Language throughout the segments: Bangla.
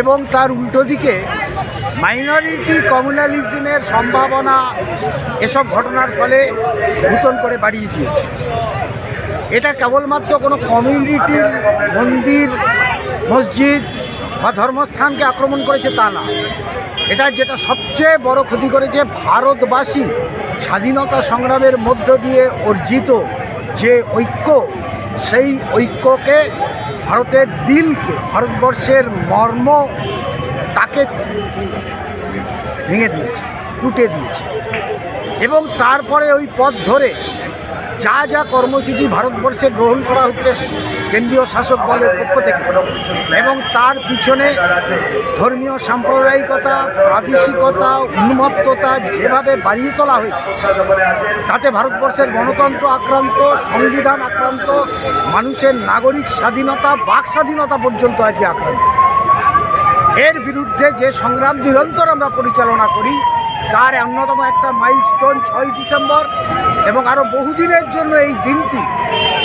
এবং তার উল্টো দিকে মাইনরিটি কমিউনালিজমের সম্ভাবনা এসব ঘটনার ফলে নূতন করে বাড়িয়ে দিয়েছে। এটা কেবলমাত্র কোনো কমিউনিটির মন্দির, মসজিদ বা ধর্মস্থানকে আক্রমণ করেছে তা না। এটা যেটা সবচেয়ে বড় ক্ষতি করেছে ভারতবাসী স্বাধীনতা সংগ্রামের মধ্য দিয়ে অর্জিত যে ঐক্য, সেই ঐক্যকে ভারতের দিলকে ভারতবর্ষের মর্ম তাকে ভেঙে দিয়েছে টুটে দিয়েছে। এবং তারপরে ওই পথ ধরে যা যা কর্মসূচি ভারতবর্ষে গ্রহণ করা হচ্ছে কেন্দ্রীয় শাসক দলের পক্ষ থেকে এবং তার পিছনে ধর্মীয় সাম্প্রদায়িকতা, প্রাদেশিকতা, উন্মত্ততা যেভাবে বাড়িয়ে তোলা হয়েছে, তাতে ভারতবর্ষের গণতন্ত্র আক্রান্ত, সংবিধান আক্রান্ত, মানুষের নাগরিক স্বাধীনতা, বাক স্বাধীনতা পর্যন্ত আজকে আক্রান্ত। এর বিরুদ্ধে যে সংগ্রাম নিরন্তর আমরা পরিচালনা করি তার অন্যতম একটা মাইলস্টোন ছয় ডিসেম্বর এবং আরও বহুদিনের জন্য এই দিনটি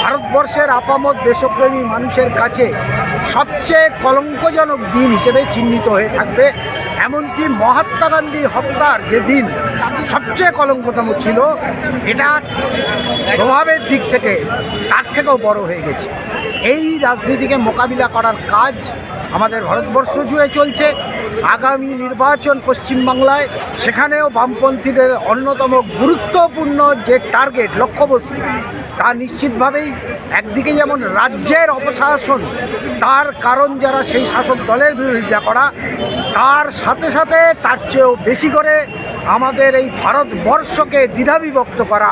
ভারতবর্ষের আপামত দেশপ্রেমী মানুষের কাছে সবচেয়ে কলঙ্কজনক দিন হিসেবে চিহ্নিত হয়ে থাকবে। এমনকি মহাত্মা গান্ধী হত্যার যে দিন সবচেয়ে কলঙ্কতম ছিল, এটা প্রভাবের দিক থেকে তার থেকেও বড় হয়ে গেছে। এই রাজনীতিকে মোকাবিলা করার কাজ আমাদের ভারতবর্ষ জুড়ে চলছে। আগামী নির্বাচন পশ্চিমবাংলায় সেখানেও বামপন্থীদের অন্যতম গুরুত্বপূর্ণ যে টার্গেট, লক্ষ্যবস্তু, তা নিশ্চিতভাবেই একদিকে যেমন রাজ্যের অপশাসন, তার কারণ যারা সেই শাসক দলের বিরোধিতা করা, তার সাথে সাথে তার চেয়েও বেশি করে আমাদের এই ভারতবর্ষকে দ্বিধাবিভক্ত করা